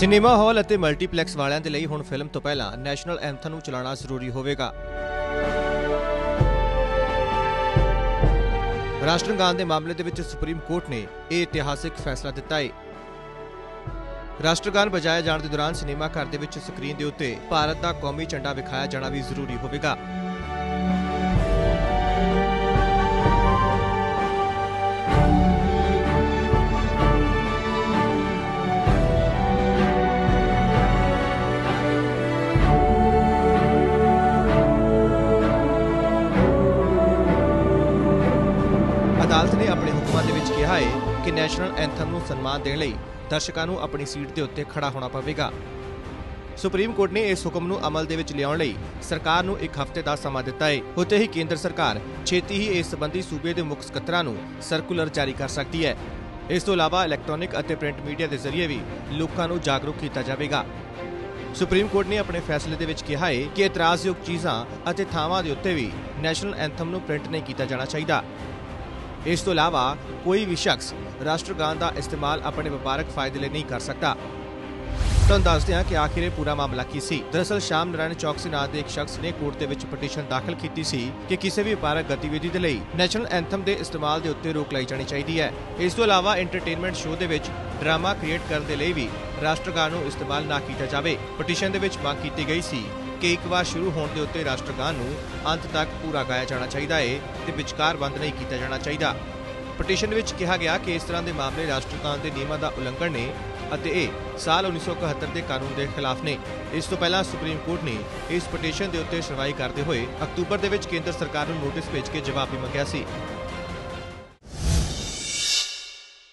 Cinema hall ਅਤੇ multiplex ਵਾਲਿਆਂ ਦੇ ਲਈ ਹੁਣ ਫਿਲਮ ਤੋਂ ਪਹਿਲਾਂ ਨੈਸ਼ਨਲ ਐਂਥਮ ਨੂੰ ਚਲਾਉਣਾ ਜ਼ਰੂਰੀ ਹੋਵੇਗਾ। ਰਾਸ਼ਟਰਗਾਨ ਦੇ ਮਾਮਲੇ ਦੇ ਵਿੱਚ ਸੁਪਰੀਮ ਕੋਰਟ ਨੇ ਇਹ ਇਤਿਹਾਸਿਕ ਫੈਸਲਾ ਦਿੱਤਾ ਹੈ ਰਾਸ਼ਟਰਗਾਨ ਬਜਾਇਆ ਜਾਣ ਦੇ ਦੌਰਾਨ ਸਿਨੇਮਾ ਘਰ ਦੇ ਵਿੱਚ ਸਕਰੀਨ ਦੇ ਉੱਤੇ ਭਾਰਤ ਦਾ ਕੌਮੀ ਝੰਡਾ ਵਿਖਾਇਆ ਜਾਣਾ ਵੀ ਜ਼ਰੂਰੀ ਹੋਵੇਗਾ। ਅਦਾਲਤ ਨੇ ਆਪਣੇ ਹੁਕਮਾਂ ਦੇ ਵਿੱਚ ਕਿਹਾ ਹੈ ਕਿ ਨੈਸ਼ਨਲ ਐਂਥਮ ਨੂੰ ਸਨਮਾਨ ਦੇਣ ਲਈ ਦਰਸ਼ਕਾਂ ਨੂੰ ਆਪਣੀ ਸੀਟ ਦੇ ਉੱਤੇ ਖੜਾ ਹੋਣਾ ਪਵੇਗਾ। ਸੁਪਰੀਮ ਕੋਰਟ ਨੇ ਇਸ ਹੁਕਮ ਨੂੰ ਅਮਲ ਦੇ ਵਿੱਚ ਲਿਆਉਣ ਲਈ ਸਰਕਾਰ ਨੂੰ ਇੱਕ ਹਫ਼ਤੇ ਦਾ ਸਮਾਂ ਦਿੱਤਾ ਹੈ ਉੱਥੇ ਹੀ ਕੇਂਦਰ ਸਰਕਾਰ ਛੇਤੀ ਹੀ ਇਸ ਸੰਬੰਧੀ ਸੂਬੇ ਦੇ ਮੁੱਖ ਸਕੱਤਰਾਂ ਨੂੰ ਸਰਕੂਲਰ ਜਾਰੀ ਕਰ ਸਕਦੀ ਹੈ। ਇਸ ਤੋਂ ਇਲਾਵਾ ਇਲੈਕਟ੍ਰੋਨਿਕ ਅਤੇ ਪ੍ਰਿੰਟ ਮੀਡੀਆ ਦੇ ਜ਼ਰੀਏ ਵੀ ਲੋਕਾਂ ਨੂੰ ਜਾਗਰੂਕ ਕੀਤਾ ਜਾਵੇਗਾ। ਸੁਪਰੀਮ ਕੋਰਟ ਨੇ ਆਪਣੇ ਫੈਸਲੇ ਦੇ ਵਿੱਚ ਕਿਹਾ ਹੈ ਕਿ ਇਤਰਾਜ਼ਯੋਗ ਚੀਜ਼ਾਂ ਅਤੇ ਥਾਵਾਂ ਦੇ ਉੱਤੇ ਵੀ ਨੈਸ਼ਨਲ ਐਂਥਮ ਨੂੰ ਪ੍ਰਿੰਟ ਨਹੀਂ ਕੀਤਾ ਜਾਣਾ ਚਾਹੀਦਾ। ਇਸ ਤੋਂ ਇਲਾਵਾ ਕੋਈ ਵੀ ਸ਼ਖਸ ਰਾਸ਼ਟਰਗਾਨ ਦਾ ਇਸਤੇਮਾਲ ਆਪਣੇ ਵਪਾਰਕ ਫਾਇਦੇ ਲਈ ਨਹੀਂ ਕਰ ਸਕਦਾ। ਤੁਹਾਨੂੰ ਦੱਸਦੇ ਹਾਂ ਕਿ ਆਖਿਰ ਇਹ ਪੂਰਾ ਮਾਮਲਾ ਕੀ ਸੀ। ਦਰਅਸਲ, ਸ਼ਾਮ ਨਾਰਾਇਣ ਚੌਕਸੀ ਨਾਂ ਦੇ ਇੱਕ ਸ਼ਖਸ ਨੇ ਕੋਰਟ ਦੇ ਵਿੱਚ ਪਟੀਸ਼ਨ ਦਾਖਲ ਕੀਤੀ ਸੀ ਕਿ ਕਿਸੇ ਵੀ ਵਪਾਰਕ ਗਤੀਵਿਧੀ ਦੇ ਲਈ ਨੈਸ਼ਨਲ ਐਂਥਮ ਦੇ ਇਸਤੇਮਾਲ ਦੇ ਉੱਤੇ ਰੋਕ ਲਾਈ ਜਾਣੀ ਚਾਹੀਦੀ ਹੈ। ਇਸ ਤੋਂ ਇਲਾਵਾ ਐਂਟਰਟੇਨਮੈਂਟ ਸ਼ੋਅ ਦੇ ਵਿੱਚ ਡਰਾਮਾ ਕ੍ਰੀਏਟ ਕਰਨ ਦੇ ਲਈ ਵੀ ਰਾਸ਼ਟਰਗਾਨ ਨੂੰ ਇਸਤੇਮਾਲ ਨਾ ਕੀਤਾ ਜਾਵੇ। ਪਟੀਸ਼ਨ ਦੇ ਵਿੱਚ ਮੰਗ ਕੀਤੀ ਗਈ ਸੀ ਕਿ ਇੱਕ ਵਾਰ ਸ਼ੁਰੂ ਹੋਣ ਦੇ ਉੱਤੇ ਰਾਸ਼ਟਰਗਾਨ ਨੂੰ ਅੰਤ ਤੱਕ ਪੂਰਾ ਗਾਇਆ ਜਾਣਾ ਚਾਹੀਦਾ ਹੈ ਤੇ ਵਿਚਕਾਰ ਬੰਦ ਨਹੀਂ ਕੀਤਾ ਜਾਣਾ ਚਾਹੀਦਾ। ਪਟੀਸ਼ਨ ਵਿੱਚ ਕਿਹਾ ਗਿਆ ਕਿ ਇਸ ਤਰ੍ਹਾਂ ਦੇ ਮਾਮਲੇ ਰਾਸ਼ਟਰਗਾਨ ਦੇ ਨਿਯਮਾਂ ਦਾ ਉਲੰਘਣ ਨੇ ਅਤੇ ਇਹ ਸਾਲ 1971 ਦੇ ਕਾਨੂੰਨ ਦੇ ਖਿਲਾਫ ਨੇ। ਇਸ ਤੋਂ ਪਹਿਲਾਂ ਸੁਪਰੀਮ ਕੋਰਟ ਨੇ ਇਸ ਪਟੀਸ਼ਨ ਦੇ ਉੱਤੇ ਸੁਣਵਾਈ ਕਰਦੇ ਹੋਏ ਅਕਤੂਬਰ ਦੇ ਵਿੱਚ ਕੇਂਦਰ ਸਰਕਾਰ ਨੂੰ ਨੋਟਿਸ ਭੇਜ ਕੇ ਜਵਾਬ ਵੀ ਮੰਗਿਆ ਸੀ।